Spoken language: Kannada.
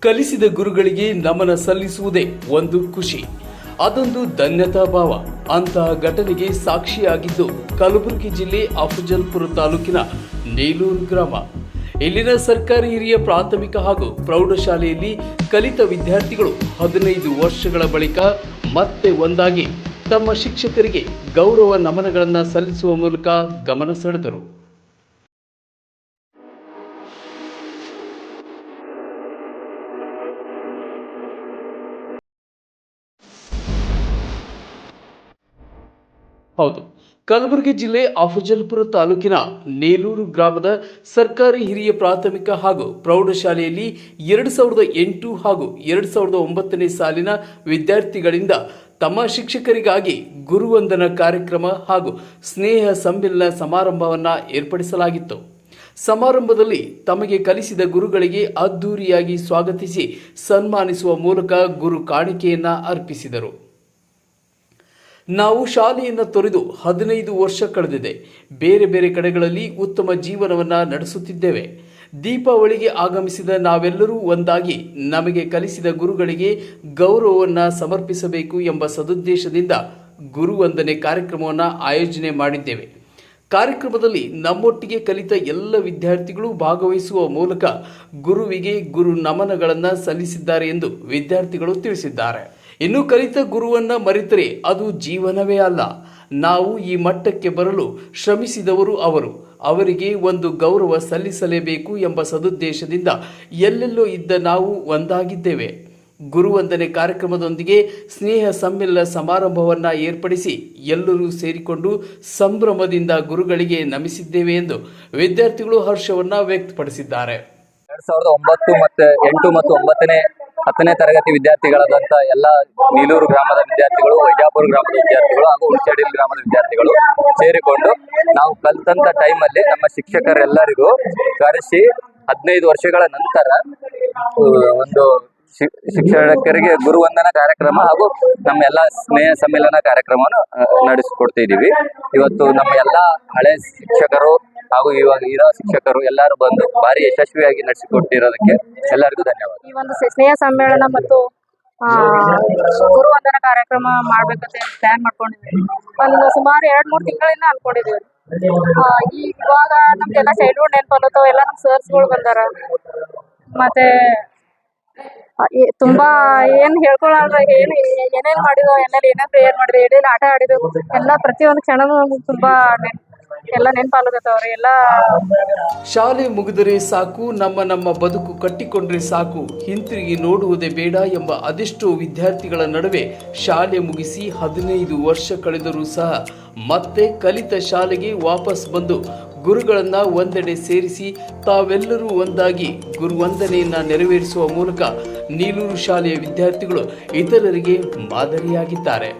ಕಲಿಸಿದ ಗುರುಗಳಿಗೆ ನಮನ ಸಲ್ಲಿಸುವುದೇ ಒಂದು ಖುಷಿ. ಅದೊಂದು ಧನ್ಯತಾ ಭಾವ. ಅಂತಹ ಘಟನೆಗೆ ಸಾಕ್ಷಿಯಾಗಿದ್ದು ಕಲಬುರಗಿ ಜಿಲ್ಲೆ ಅಫಜಲ್ಪುರ ತಾಲೂಕಿನ ನೇಲೂರು ಗ್ರಾಮ. ಇಲ್ಲಿನ ಸರ್ಕಾರಿ ಹಿರಿಯ ಪ್ರಾಥಮಿಕ ಹಾಗೂ ಪ್ರೌಢಶಾಲೆಯಲ್ಲಿ ಕಲಿತ ವಿದ್ಯಾರ್ಥಿಗಳು ಹದಿನೈದು ವರ್ಷಗಳ ಬಳಿಕ ಮತ್ತೆ ಒಂದಾಗಿ ತಮ್ಮ ಶಿಕ್ಷಕರಿಗೆ ಗೌರವ ನಮನಗಳನ್ನು ಸಲ್ಲಿಸುವ ಮೂಲಕ ಗಮನ ಸೆಳೆದರು. ಹೌದು. ಕಲಬುರಗಿ ಜಿಲ್ಲೆ ಅಫಜಲ್ಪುರ ತಾಲೂಕಿನ ನೇಲೂರು ಗ್ರಾಮದ ಸರ್ಕಾರಿ ಹಿರಿಯ ಪ್ರಾಥಮಿಕ ಹಾಗೂ ಪ್ರೌಢಶಾಲೆಯಲ್ಲಿ ಎರಡು ಸಾವಿರದ ಎಂಟು ಹಾಗೂ ಎರಡು ಸಾವಿರದ ಒಂಬತ್ತನೇ ಸಾಲಿನ ವಿದ್ಯಾರ್ಥಿಗಳಿಂದ ತಮ್ಮ ಶಿಕ್ಷಕರಿಗಾಗಿ ಗುರುವಂದನ ಕಾರ್ಯಕ್ರಮ ಹಾಗೂ ಸ್ನೇಹ ಸಮ್ಮಿಲನ ಸಮಾರಂಭವನ್ನು ಏರ್ಪಡಿಸಲಾಗಿತ್ತು. ಸಮಾರಂಭದಲ್ಲಿ ತಮಗೆ ಕಲಿಸಿದ ಗುರುಗಳಿಗೆ ಅದ್ಧೂರಿಯಾಗಿ ಸ್ವಾಗತಿಸಿ ಸನ್ಮಾನಿಸುವ ಮೂಲಕ ಗುರು ಕಾಣಿಕೆಯನ್ನು ಅರ್ಪಿಸಿದರು. ನಾವು ಶಾಲೆಯನ್ನು ತೊರೆದು ಹದಿನೈದು ವರ್ಷ ಕಳೆದಿದೆ. ಬೇರೆ ಬೇರೆ ಕಡೆಗಳಲ್ಲಿ ಉತ್ತಮ ಜೀವನವನ್ನು ನಡೆಸುತ್ತಿದ್ದೇವೆ. ದೀಪಾವಳಿಗೆ ಆಗಮಿಸಿದ ನಾವೆಲ್ಲರೂ ಒಂದಾಗಿ ನಮಗೆ ಕಲಿಸಿದ ಗುರುಗಳಿಗೆ ಗೌರವವನ್ನು ಸಮರ್ಪಿಸಬೇಕು ಎಂಬ ಸದುದ್ದೇಶದಿಂದ ಗುರುವಂದನೆ ಕಾರ್ಯಕ್ರಮವನ್ನು ಆಯೋಜನೆ ಮಾಡಿದ್ದೇವೆ. ಕಾರ್ಯಕ್ರಮದಲ್ಲಿ ನಮ್ಮೊಟ್ಟಿಗೆ ಕಲಿತ ಎಲ್ಲ ವಿದ್ಯಾರ್ಥಿಗಳು ಭಾಗವಹಿಸುವ ಮೂಲಕ ಗುರುವಿಗೆ ಗುರು ನಮನಗಳನ್ನು ಸಲ್ಲಿಸಿದ್ದಾರೆ ಎಂದು ವಿದ್ಯಾರ್ಥಿಗಳು ತಿಳಿಸಿದ್ದಾರೆ. ಇನ್ನು ಕಲಿತ ಗುರುವನ್ನ ಮರೆತರೆ ಅದು ಜೀವನವೇ ಅಲ್ಲ. ನಾವು ಈ ಮಟ್ಟಕ್ಕೆ ಬರಲು ಶ್ರಮಿಸಿದವರು ಅವರು. ಅವರಿಗೆ ಒಂದು ಗೌರವ ಸಲ್ಲಿಸಲೇಬೇಕು ಎಂಬ ಸದುದ್ದೇಶದಿಂದ ಎಲ್ಲೆಲ್ಲೋ ಇದ್ದ ನಾವು ಒಂದಾಗಿದ್ದೇವೆ. ಗುರುವಂದನೆ ಕಾರ್ಯಕ್ರಮದೊಂದಿಗೆ ಸ್ನೇಹ ಸಮ್ಮಿಲನ ಸಮಾರಂಭವನ್ನು ಏರ್ಪಡಿಸಿ ಎಲ್ಲರೂ ಸೇರಿಕೊಂಡು ಸಂಭ್ರಮದಿಂದ ಗುರುಗಳಿಗೆ ನಮಿಸಿದ್ದೇವೆ ಎಂದು ವಿದ್ಯಾರ್ಥಿಗಳು ಹರ್ಷವನ್ನ ವ್ಯಕ್ತಪಡಿಸಿದ್ದಾರೆ. ಎರಡ್ ಸಾವಿರದ ಒಂಬತ್ತು ಮತ್ತೆ ಎಂಟು ಮತ್ತು ಒಂಬತ್ತನೇ ಹತ್ತನೇ ತರಗತಿ ವಿದ್ಯಾರ್ಥಿಗಳಾದಂತಹ ಎಲ್ಲ ನೀಲೂರು ಗ್ರಾಮದ ವಿದ್ಯಾರ್ಥಿಗಳು, ವೈಜಾಪುರ ಗ್ರಾಮದ ವಿದ್ಯಾರ್ಥಿಗಳು ಹಾಗೂ ಹುಣಸೇಡಿಲ್ ಗ್ರಾಮದ ವಿದ್ಯಾರ್ಥಿಗಳು ಸೇರಿಕೊಂಡು ನಾವು ಕಲ್ತಂತ ಅಲ್ಲಿ ನಮ್ಮ ಶಿಕ್ಷಕರೆಲ್ಲರಿಗೂ ಕರೆಸಿ ಹದಿನೈದು ವರ್ಷಗಳ ನಂತರ ಒಂದು ಶಿಕ್ಷಕರಿಗೆ ಗುರುವಂದನ ಕಾರ್ಯಕ್ರಮ ಹಾಗೂ ನಮ್ಮ ಎಲ್ಲ ಸ್ನೇಹ ಸಮ್ಮೇಳನ ಕಾರ್ಯಕ್ರಮವನ್ನು ನಡೆಸಿಕೊಡ್ತಾ ನಡೆಸಿಕೊಡ್ತಿದ್ದೀವಿ. ಇವತ್ತು ನಮ್ಮ ಎಲ್ಲ ಹಳೆ ಶಿಕ್ಷಕರು ಹಾಗೂ ಇವಾಗ ಇರೋ ಶಿಕ್ಷಕರು ಎಲ್ಲರೂ ಬಂದು ಭಾರಿ ಯಶಸ್ವಿಯಾಗಿ ನಡೆಸಿಕೊಟ್ಟಿರೋದಕ್ಕೆ ಎಲ್ಲರಿಗೂ ಧನ್ಯವಾದ. ಈ ಒಂದು ಸ್ನೇಹ ಸಮ್ಮೇಳನ ಮತ್ತು ಗುರುವಂದನ ಕಾರ್ಯಕ್ರಮ ಮಾಡ್ಬೇಕಂತ ಪ್ಲಾನ್ ಮಾಡ್ಕೊಂಡಿದ್ದೀವಿ. ಒಂದು ಸುಮಾರು ಎರಡ್, ಮೂರು ತಿಂಗಳಿಂದ ಈ ಇವಾಗ ನಮ್ಗೆಲ್ಲ ಚೈಲ್ಡ್ಹುಡ್ ನೆನಪಲ್ಲತ್ತವ ಎಲ್ಲ ನಮ್ ಸರ್ಸ್ಗಳು ಬಂದಾರ. ಮತ್ತೆ ತುಂಬಾ ಏನ್ ಹೇಳ್ಕೊಳಲ್ಲ ಏನ್, ಏನೇನ್ ಮಾಡಿದ್ರು ಎಲ್ಲೆಲ್ಲಿ ಏನೇನ್ ಪ್ರೇಯರ್ ಮಾಡಿದ್ವಿ, ಏನೇನ್ ಆಟ ಆಡಿದ್ವಿ, ಎಲ್ಲ ಪ್ರತಿಯೊಂದು ಕ್ಷಣನೂ ತುಂಬಾ ಎಲ್ಲ ಎಲ್ಲ ಶಾಲೆ ಮುಗಿದರೆ ಸಾಕು, ನಮ್ಮ ನಮ್ಮ ಬದುಕು ಕಟ್ಟಿಕೊಂಡ್ರೆ ಸಾಕು, ಹಿಂತಿರುಗಿ ನೋಡುವುದೇ ಬೇಡ ಎಂಬ ಅದೆಷ್ಟೋ ವಿದ್ಯಾರ್ಥಿಗಳ ನಡುವೆ ಶಾಲೆ ಮುಗಿಸಿ ಹದಿನೈದು ವರ್ಷ ಕಳೆದರೂ ಸಹ ಮತ್ತೆ ಕಲಿತ ಶಾಲೆಗೆ ವಾಪಸ್ ಬಂದು ಗುರುಗಳನ್ನ ಒಂದೆಡೆ ಸೇರಿಸಿ ತಾವೆಲ್ಲರೂ ಒಂದಾಗಿ ಗುರುವಂದನೆಯನ್ನ ನೆರವೇರಿಸುವ ಮೂಲಕ ನೀಲೂರು ಶಾಲೆಯ ವಿದ್ಯಾರ್ಥಿಗಳು ಇತರರಿಗೆ ಮಾದರಿಯಾಗಿದ್ದಾರೆ.